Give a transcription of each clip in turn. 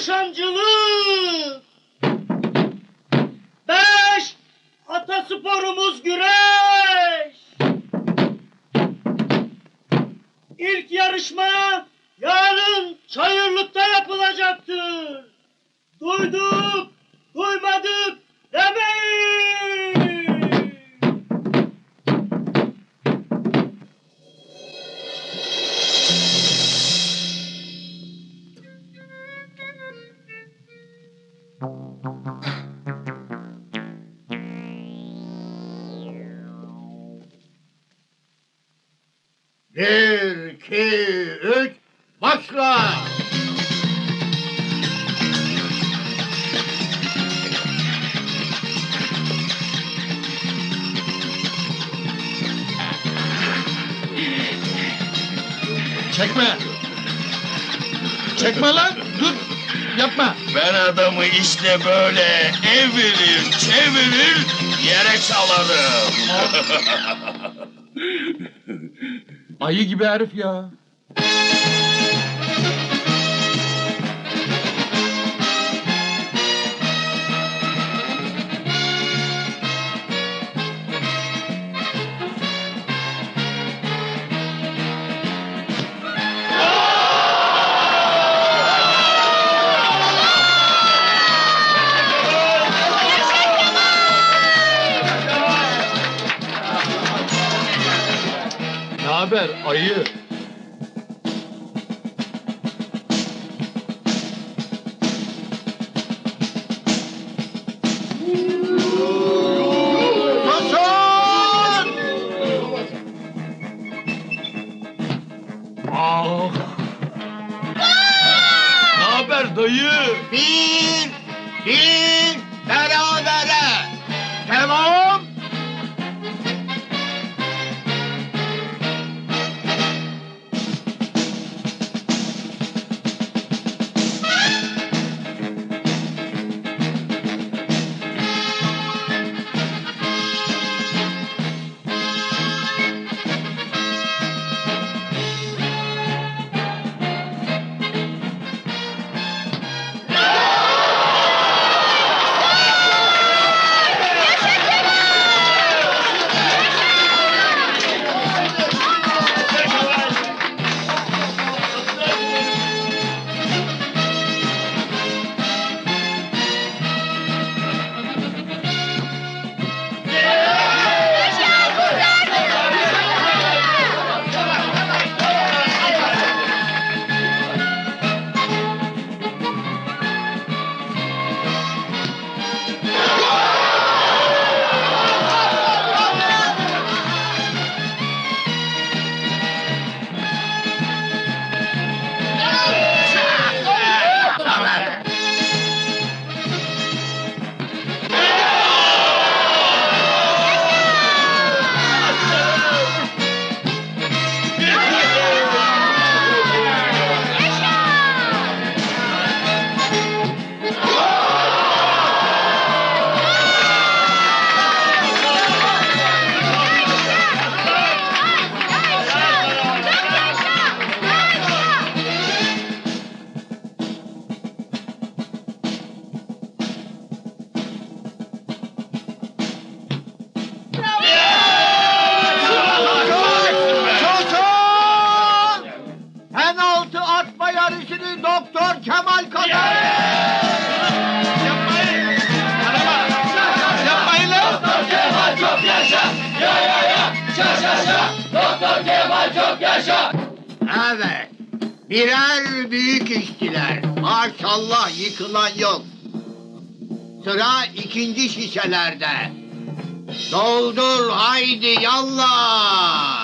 nişancılık. Beş, atasporumuz güreş. İlk yarışma yarın Çayırlık'ta yapılacaktır. Duyduk, Bir, iki, üç, başla! Çekme. Çekme lan. Dur. Yapma. Ben adamı işte böyle evirir çevirir yere çalarım. Ayı gibi herif ya. Ayı? Ah. Ne haber dayı? Bir, bir, berabere! Tamam! Doktor Kemal kazandı. Yapmayın. Yapmayın lan. Evet. Birer büyük işçiler. Maşallah yıkılan yok. Sıra ikinci şişelerde. Doldur haydi yallah.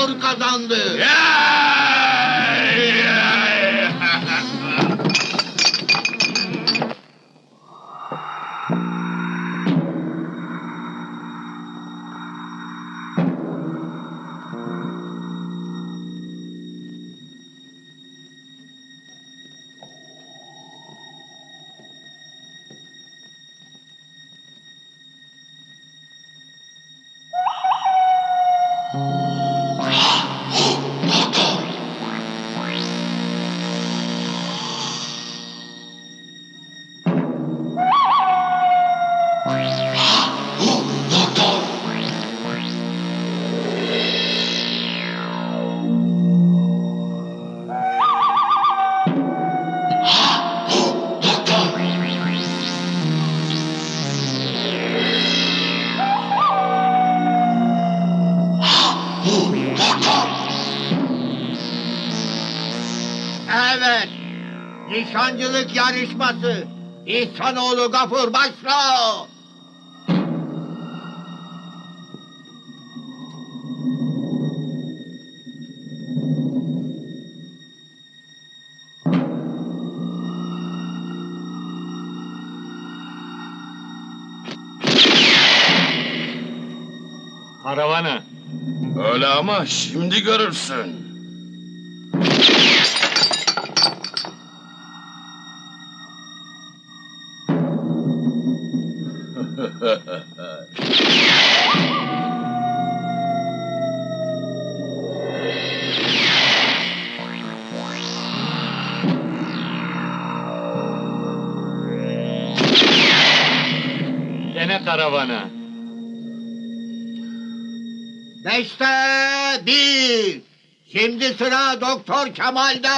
Kapur kazandı. Yay! Yarışması. İhsanoğlu Gafur başla. Karavana. Öyle ama şimdi görürsün. Beşte bir. Şimdi sıra Doktor Kemal'de.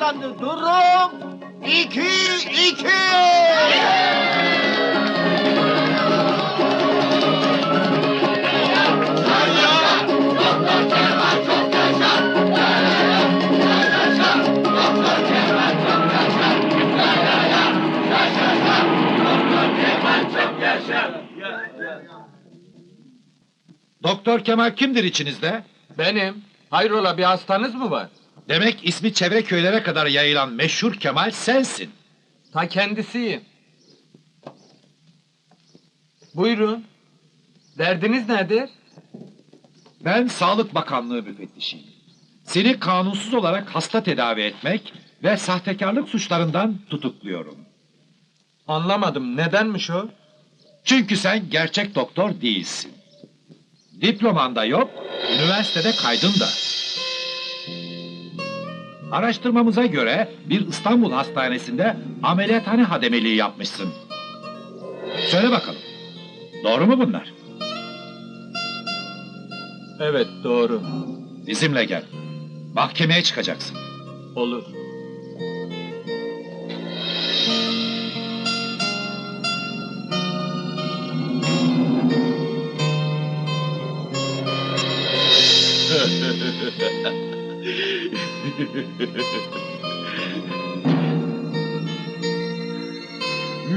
Kazandı. Durum iki, iki. Doktor Kemal kimdir içinizde? Benim. Hayrola bir hastanız mı var? Demek ismi çevre köylere kadar yayılan meşhur Kemal sensin. Ta kendisiyim. Buyurun. Derdiniz nedir? Ben Sağlık Bakanlığı müfettişiyim. Seni kanunsuz olarak hasta tedavi etmek ve sahtekarlık suçlarından tutukluyorum. Anlamadım. Nedenmiş o? Çünkü sen gerçek doktor değilsin. Diploman da yok, üniversitede kaydın da. Araştırmamıza göre bir İstanbul hastanesinde ameliyathane hademeliği yapmışsın. Söyle bakalım, doğru mu bunlar? Evet doğru. Bizimle gel. Mahkemeye çıkacaksın. Olur.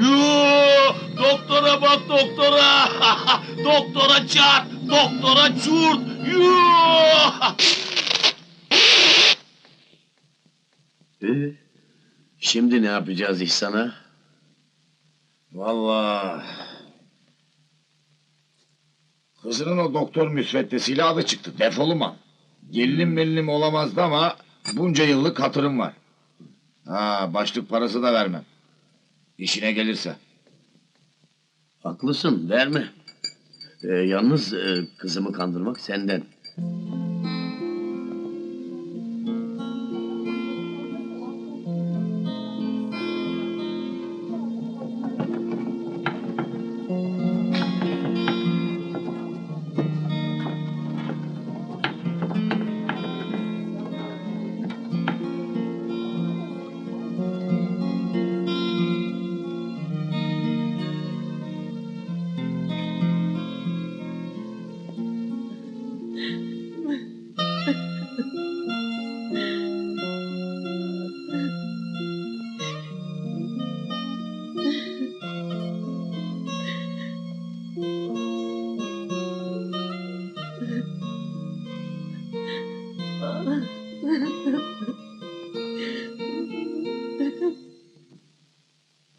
Yoo, doktora bak doktora. doktora çarp, doktora çurt. Yoo. Ee, Şimdi ne yapacağız İhsan'a? Vallahi. Kızının o doktor müsveddesiyle adı çıktı. Defoluma. Gelinim melinim olamazdı ama bunca yıllık hatırım var. Ha başlık parası da vermem. İşine gelirse. Haklısın verme. Ee, yalnız e, kızımı kandırmak senden.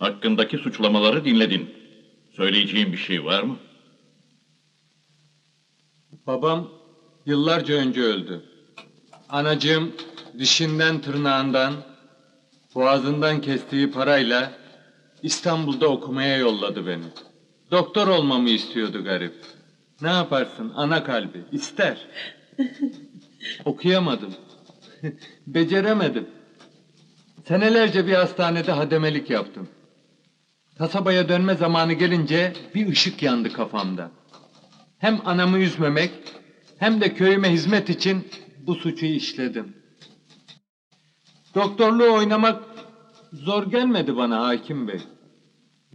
Hakkındaki suçlamaları dinledin. Söyleyeceğin bir şey var mı? Babam yıllarca önce öldü. Anacığım dişinden tırnağından, boğazından kestiği parayla İstanbul'da okumaya yolladı beni. Doktor olmamı istiyordu garip. Ne yaparsın ana kalbi ister. Okuyamadım. Beceremedim. Senelerce bir hastanede hademelik yaptım. Kasabaya dönme zamanı gelince bir ışık yandı kafamda. Hem anamı üzmemek hem de köyüme hizmet için bu suçu işledim. Doktorluğu oynamak zor gelmedi bana hakim bey.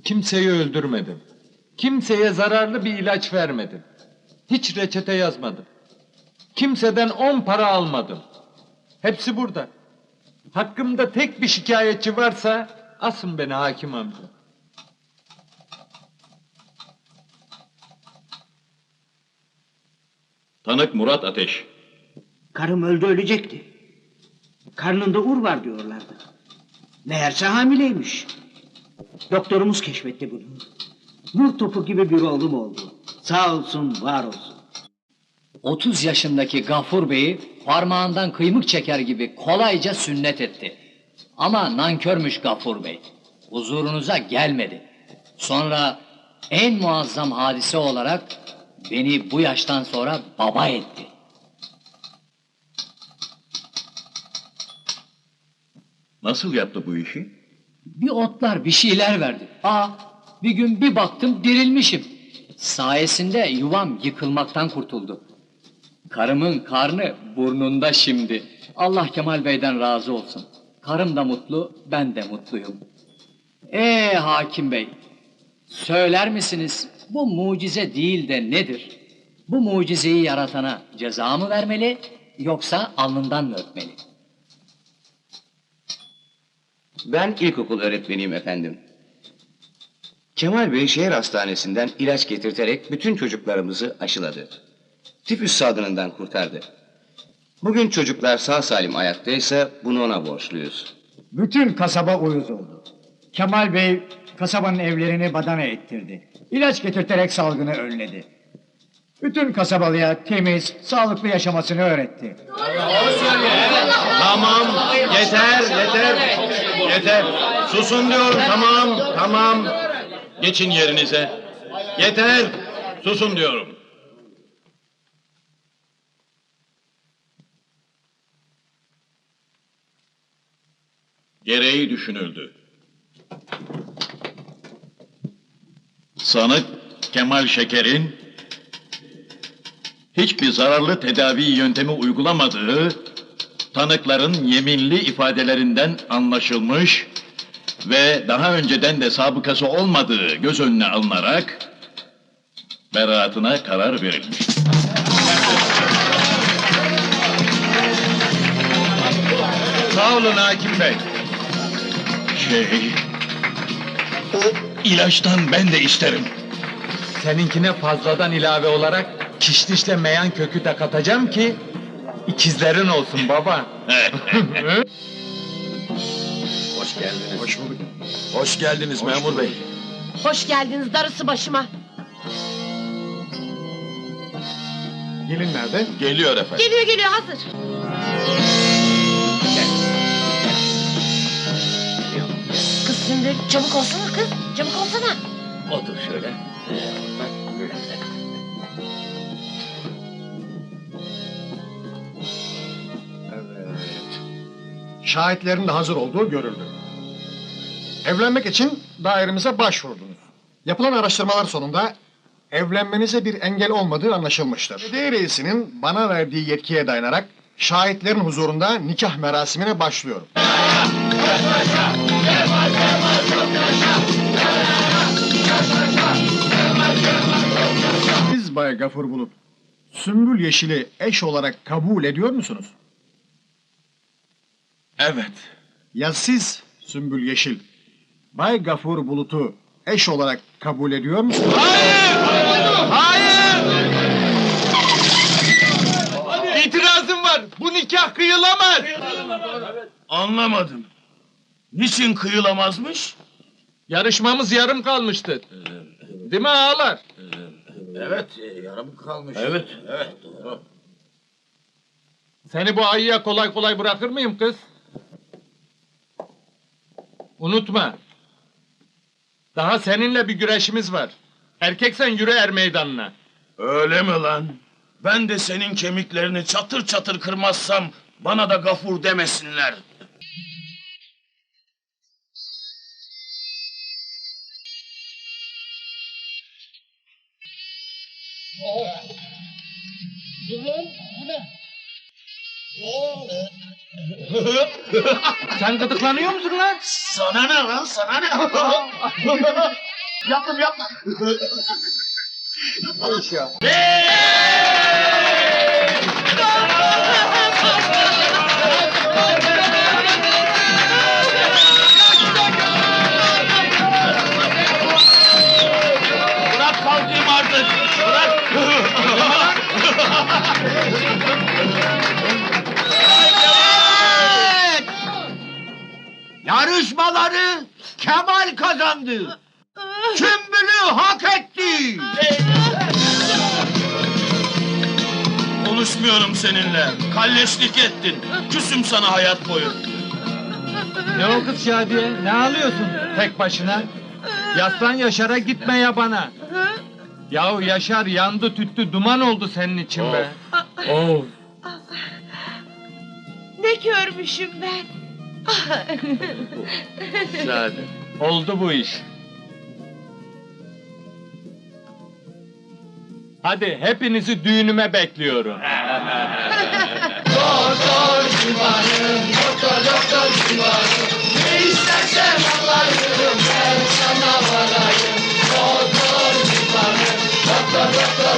Kimseyi öldürmedim. Kimseye zararlı bir ilaç vermedim. Hiç reçete yazmadım. Kimseden on para almadım. Hepsi burada. Hakkımda tek bir şikayetçi varsa asın beni hakim amca. Tanık Murat Ateş. Karım öldü ölecekti. Karnında ur var diyorlardı. Meğerse hamileymiş. Doktorumuz keşfetti bunu. Nur topu gibi bir oğlum oldu. Sağ olsun, var olsun. 30 yaşındaki Gafur Bey'i parmağından kıymık çeker gibi kolayca sünnet etti. Ama nankörmüş Gafur Bey. Huzurunuza gelmedi. Sonra en muazzam hadise olarak beni bu yaştan sonra baba etti. Nasıl yaptı bu işi? Bir otlar bir şeyler verdi. Aa bir gün bir baktım dirilmişim. Sayesinde yuvam yıkılmaktan kurtuldu. Karımın karnı burnunda şimdi. Allah Kemal Bey'den razı olsun. Karım da mutlu, ben de mutluyum. Ee hakim bey, söyler misiniz bu mucize değil de nedir? Bu mucizeyi yaratana ceza mı vermeli yoksa alnından mı öpmeli? Ben ilkokul öğretmeniyim efendim. Kemal Bey şehir hastanesinden ilaç getirterek bütün çocuklarımızı aşıladı. Tifüs salgınından kurtardı. Bugün çocuklar sağ salim ayaktaysa bunu ona borçluyuz. Bütün kasaba uyuz oldu. Kemal Bey kasabanın evlerini badana ettirdi. İlaç getirterek salgını önledi. Bütün kasabalıya temiz, sağlıklı yaşamasını öğretti. Tamam, yeter, yeter. Yeter. Susun diyorum, tamam, tamam. Geçin yerinize. Yeter, susun diyorum. Gereği düşünüldü. Sanık Kemal Şeker'in hiçbir zararlı tedavi yöntemi uygulamadığı tanıkların yeminli ifadelerinden anlaşılmış ve daha önceden de sabıkası olmadığı göz önüne alınarak beraatına karar verilmiş. Sağ olun hakim bey. Şey, ilaçtan ben de isterim. Seninkine fazladan ilave olarak kişnişle meyan kökü de katacağım ki ikizlerin olsun baba. Hoş geldiniz. Hoş bulduk. Hoş geldiniz memur bey. Hoş geldiniz darısı başıma. Gelin nerede? Geliyor efendim. Geliyor geliyor hazır. Sümbül çabuk olsana kız. Çabuk olsana. Otur şöyle. Şahitlerin de hazır olduğu görüldü. Evlenmek için dairemize başvurdunuz. Yapılan araştırmalar sonunda evlenmenize bir engel olmadığı anlaşılmıştır. Belediye reisinin bana verdiği yetkiye dayanarak şahitlerin huzurunda nikah merasimine başlıyorum. Gafur Bulut, Sümbül Yeşil'i eş olarak kabul ediyor musunuz? Evet. Ya siz Sümbül Yeşil, Bay Gafur Bulut'u eş olarak kabul ediyor musunuz? İtirazım var. Bu nikah kıyılamaz. Anlamadım. Niçin kıyılamazmış? Yarışmamız yarım kalmıştı. Değil mi ağalar? Evet, yarım kalmış. Evet. Evet, doğru. Seni bu ayıya kolay kolay bırakır mıyım kız? Unutma. Daha seninle bir güreşimiz var. Erkeksen yürü er meydanına. Öyle mi lan? Ben de senin kemiklerini çatır çatır kırmazsam bana da gafur demesinler. Sen gıdıklanıyor musun lan? Sana ne lan sana ne? yaptım yapma. Bırak Yarışmaları Kemal kazandı. Sümbül'ü hak etti. Konuşmuyorum seninle. Kalleşlik ettin. Küsüm sana hayat boyu. Ne o kız Şadiye? Ne ağlıyorsun tek başına? Yaslan Yaşar'a gitme ya bana. Yahu Yaşar yandı tüttü duman oldu senin için be. Oh. Ne görmüşüm ben? Şahane. Oldu bu iş. Hadi hepinizi düğünüme bekliyorum. doktor civarım, doktor doktor civarım. Ne istersen alayım, ben sana varayım. Doktor civarım, doktor doktor